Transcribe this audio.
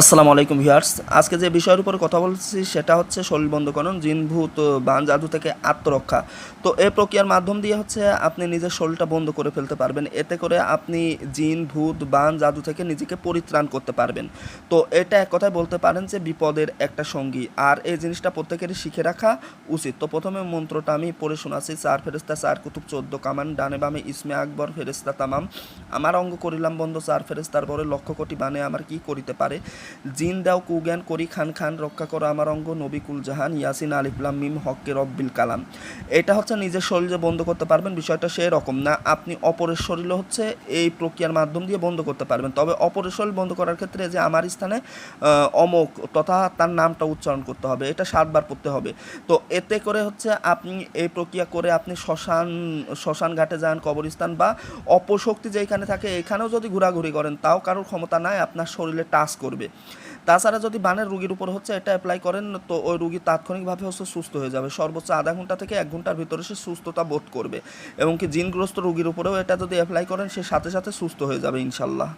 আসসালামু আলাইকুম ভিউয়ার্স। আজকে যে বিষয়ের উপর কথা বলছি সেটা হচ্ছে শরীর বন্ধকরণ জিন ভূত বান, জাদু থেকে আত্মরক্ষা। তো এই প্রক্রিয়ার মাধ্যম দিয়ে হচ্ছে আপনি নিজের শরীরটা বন্ধ করে ফেলতে পারবেন। এতে করে আপনি জিন, ভূত, বান, জাদু থেকে নিজেকে পরিত্রাণ করতে পারবেন। তো এটা এক কথায় বলতে পারেন যে বিপদের একটা সঙ্গী। আর এই জিনিসটা প্রত্যেকেরই শিখে রাখা উচিত। তো প্রথমে মন্ত্রটা আমি পড়ে শোনাচ্ছি। চার ফেরেস্তা চার কুতুব চোদ্দ কামান, ডানে বামে ইসমে আকবর ফেরেস্তা তামাম। আমার অঙ্গ করিলাম বন্ধ চার ফেরেস্তার পরে লক্ষ কোটি বানে আমার কি করিতে পারে? জিন দাও কুজ্ঞান করি খান খান, রক্ষা করো আমার অঙ্গ নবী কুল জাহান, ইয়াসিন আলিফলাম মিম হককে রব্বিল কালাম। এটা হচ্ছে নিজের শরীরে বন্ধ করতে পারবেন, বিষয়টা সেই রকম না। আপনি অপরের শরীরে হচ্ছে এই প্রক্রিয়ার মাধ্যম দিয়ে বন্ধ করতে পারবেন। তবে অপরের শরীর বন্ধ করার ক্ষেত্রে যে আমার স্থানে অমক তথা তার নামটা উচ্চারণ করতে হবে, এটা সাতবার পড়তে হবে। তো এতে করে হচ্ছে আপনি এই প্রক্রিয়া করে আপনি শ্মশান শ্মশান ঘাটে যান, কবরস্থান বা অপশক্তি যেখানে থাকে, এখানেও যদি ঘোরাঘুরি করেন, তাও কারোর ক্ষমতা নাই, আপনার শরীরে টাচ করবে। তাছাড়া যদি বানের রুগীর উপর হচ্ছে, এটা অ্যাপ্লাই করেন, তো ওই রুগী তাৎক্ষণিকভাবে হচ্ছে সুস্থ হয়ে যাবে। সর্বোচ্চ আধা ঘণ্টা থেকে এক ঘণ্টার ভিতরে সে সুস্থতা বোধ করবে। এবং কি জিনগ্রস্ত রুগীর উপরেও এটা যদি অ্যাপ্লাই করেন, সে সাথে সাথে সুস্থ হয়ে যাবে ইনশাল্লাহ।